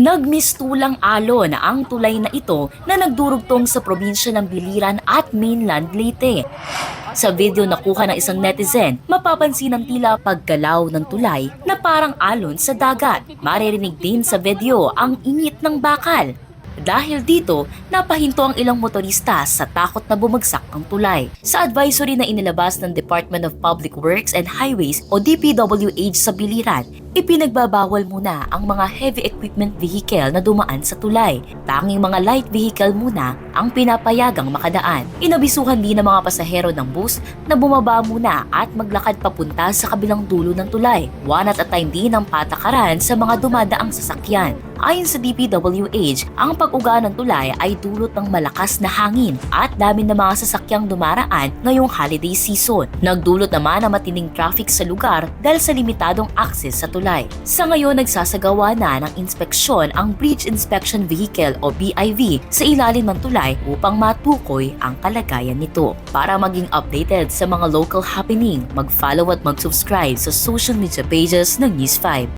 Nagmistulang alon ang tulay na ito na nagdurugtong sa probinsya ng Biliran at mainland Leyte. Sa video na kuha ng isang netizen, mapapansin ang tila paggalaw ng tulay na parang alon sa dagat. Maririnig din sa video ang init ng bakal. Dahil dito, napahinto ang ilang motorista sa takot na bumagsak ang tulay. Sa advisory na inilabas ng Department of Public Works and Highways o DPWH sa Biliran, ipinagbabawal muna ang mga heavy equipment vehicle na dumaan sa tulay. Tanging mga light vehicle muna ang pinapayagang makadaan. Inabisuhan din ng mga pasahero ng bus na bumaba muna at maglakad papunta sa kabilang dulo ng tulay. One at a time din ang patakaran sa mga dumadaang sasakyan. Ayon sa DPWH, ang pag-uga ng tulay ay dulot ng malakas na hangin at dami ng mga sasakyang dumaraan ngayong holiday season. Nagdulot naman ang matinding traffic sa lugar dahil sa limitadong access sa tulay. Sa ngayon, nagsasagawa na ng inspeksyon ang Bridge Inspection Vehicle o BIV sa ilalim ng tulay upang matukoy ang kalagayan nito. Para maging updated sa mga local happening, mag-follow at mag-subscribe sa social media pages ng News 5.